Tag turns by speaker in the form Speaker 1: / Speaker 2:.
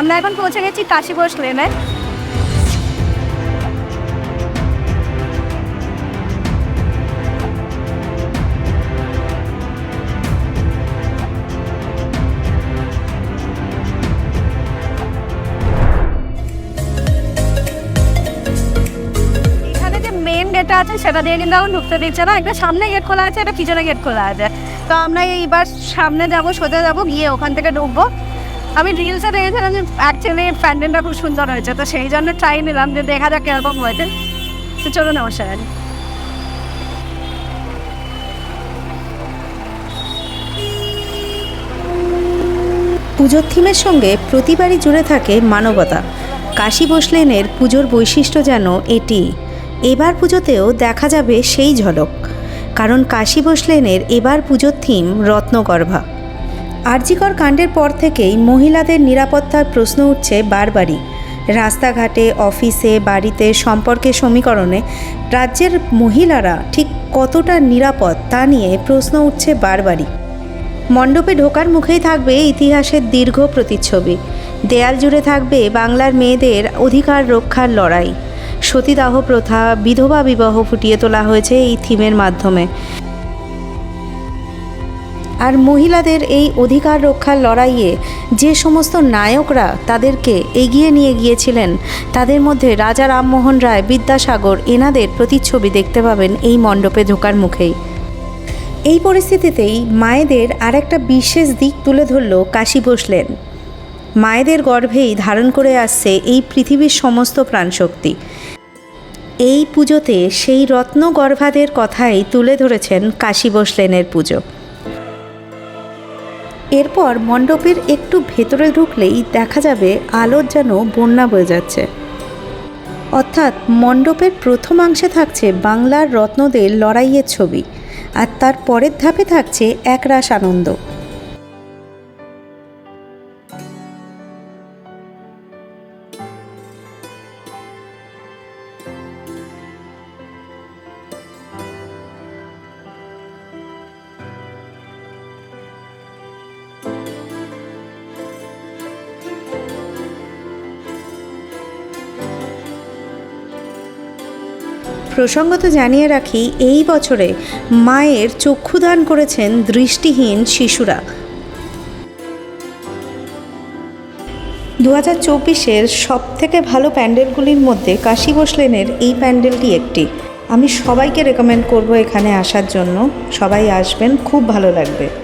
Speaker 1: আমরা এখন পৌঁছে গেছি লেনে এখানে যে মেন গেটটা আছে, সেটা দিয়ে কিন্তু এখন ঢুকতে দিচ্ছে না। একটা সামনে গেট খোলা আছে, একটা পিছনে গেট খোলা আছে। তো আমরা এইবার সামনে যাব, সোজা যাব, গিয়ে ওখান থেকে ঢুকবো। আমি রিলসে দেখেছিলাম যে অ্যাকচুয়ালি প্যান্ডেলটা খুব সুন্দর হয়েছে, তো সেই জন্য ট্রাই নিলাম যে দেখা যাক কীরকম হয়েছে। তো চলো নমস্কার
Speaker 2: পুজোর থিমের সঙ্গে প্রতিবারই জুড়ে থাকে মানবতা। কাশী বসলেনের পুজোর বৈশিষ্ট্য যেন এটি। এবার পুজোতেও দেখা যাবে সেই ঝলক। কারণ কাশী বসলেনের এবার পুজোর থিম রত্নগর্ভা। আরজিকর কাণ্ডের পর থেকেই মহিলাদের নিরাপত্তার প্রশ্ন উঠছে বারবারই। রাস্তাঘাটে, অফিসে, বাড়িতে সম্পর্কের সমীকরণে রাজ্যের মহিলারা ঠিক কতটা নিরাপদ তা নিয়ে প্রশ্ন উঠছে বারবারই। মণ্ডপে ঢোকার মুখেই থাকবে ইতিহাসের দীর্ঘ প্রতিচ্ছবি। দেয়াল জুড়ে থাকবে বাংলার মেয়েদের অধিকার রক্ষার লড়াই। সতীদাহ প্রথা, বিধবা বিবাহ ফুটিয়ে তোলা হয়েছে এই থিমের মাধ্যমে। আর মহিলাদের এই অধিকার রক্ষার লড়াইয়ে যে সমস্ত নায়করা তাদেরকে এগিয়ে নিয়ে গিয়েছিলেন, তাদের মধ্যে রাজা রামমোহন রায়, বিদ্যাসাগর এনাদের প্রতিচ্ছবি দেখতে পাবেন এই মণ্ডপে ঢোকার মুখেই। এই পরিস্থিতিতেই মায়েদের আর একটা বিশেষ দিক তুলে ধরল কাশী বসলেন। মায়েদের গর্ভেই ধারণ করে আসছে এই পৃথিবীর সমস্ত প্রাণশক্তি। এই পুজোতে সেই রত্ন গর্ভাদের কথাই তুলে ধরেছেন কাশী বসলেনের পুজো। এরপর মণ্ডপের একটু ভেতরে ঢুকলেই দেখা যাবে আলোর যেন বন্যা বয়ে যাচ্ছে। অর্থাৎ মণ্ডপের প্রথমাংশে থাকছে বাংলার রত্নদের লড়াইয়ের ছবি, আর তার পরের ধাপে থাকছে একরাশ আনন্দ। প্রসঙ্গত জানিয়ে রাখি, এই বছরে মায়ের চক্ষুদান করেছেন দৃষ্টিহীন শিশুরা। দু হাজার চব্বিশের সব থেকে ভালো প্যান্ডেলগুলির মধ্যে কাশী বসলেনের এই প্যান্ডেলটি একটি। আমি সবাইকে রেকমেন্ড করব এখানে আসার জন্য। সবাই আসবেন, খুব ভালো লাগবে।